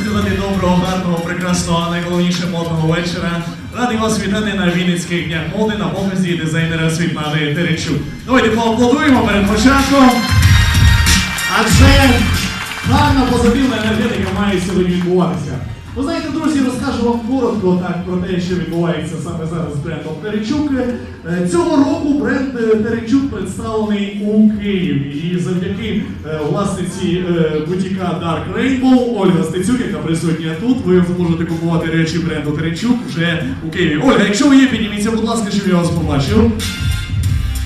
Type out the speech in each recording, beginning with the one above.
Сказати доброго, гарного, прекрасного, а найголовніше модного вечора. Радий вас вітати на Вінницьких днях моди на показі дизайнера Світлани Теречук. Давайте поаплодуємо перед початком. Адже гарна позитивна енергетика має сьогодні відбуватися. Ви знаєте, друзі, розкажу вам коротко так про те, що відбувається саме зараз з брендом Теречук. Е, Цього року бренд е, представлений у Києві. І завдяки е, власниці е, бутіка Dark Rainbow Ольга Стецюк, яка присутня тут, ви зможете купувати речі бренду Теречук вже у Києві. Ольга, якщо ви є, підніміться, будь ласка, щоб я вас побачив.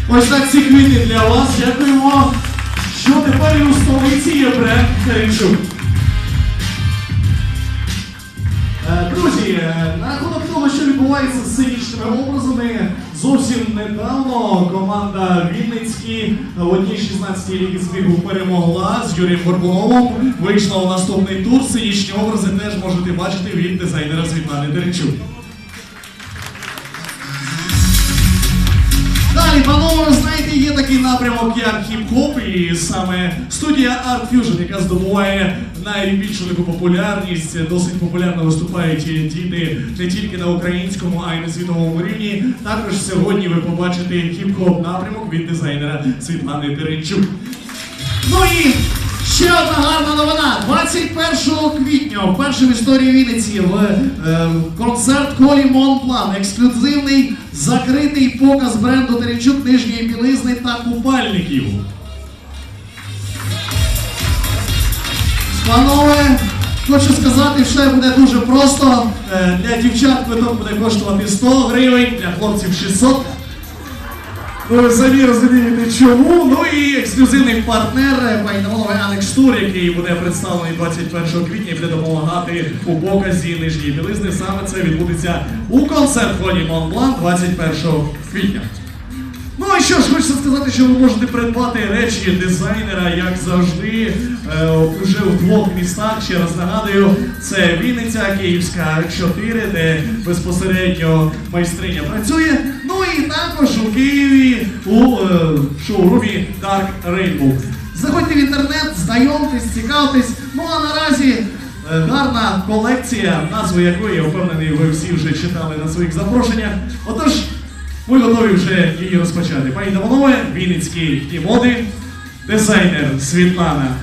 Ось так ці квіти для вас. Дякуємо. Що тепер і у столиці є бренд Теречук. Е, Друзі, на рахунок того, що відбувається з сценічними образами, зовсім недавно команда Вінницькі в одній 16 ліги збігу перемогла з Юрієм Горбуновим. Вийшла у наступний тур. Сценічні образи теж можете бачити від дизайнера Світлани Деречук. Далі, панове, напрямок, як хіп-хоп, і саме студія Art Fusion, яка здобуває найбільшу таку популярність, досить популярно виступають діти не тільки на українському, а й на світовому рівні. Також сьогодні ви побачите хіп-хоп напрямок від дизайнера Світлани Теренчук. Ну і ще одна гарна новина. 21 квітня, вперше в історії Вінниці, в е, концерт Колі Монплан. Ексклюзивний закритий показ бренду Теренчук нижньої білизни та купальників. Панове, хочу сказати, все буде дуже просто. Е, Для дівчат квиток буде коштувати 100 гривень, для хлопців 600. Ну, самі розумієте чому. Ну і ексклюзивний партнер пані Намоловий Алекс Тур, який буде представлений 21 квітня і буде допомагати у показі нижньої білизни. Саме це відбудеться у концерт холі Монблан 21 квітня. Ну і що ж, хочеться сказати, що ви можете придбати речі дизайнера, як завжди, е, уже в двох містах. Ще раз нагадую, це Вінниця, Київська 4, де безпосередньо майстриня працює. І також у Києві у е, шоурумі Dark Rainbow. Заходьте в інтернет, знайомтесь, цікавтесь. Ну а наразі е, гарна колекція, назву якої я впевнений, ви всі вже читали на своїх запрошеннях. Отож. Ми готові вже її розпочати. Пані та панове, Вінницькі дні моди, дизайнер Світлана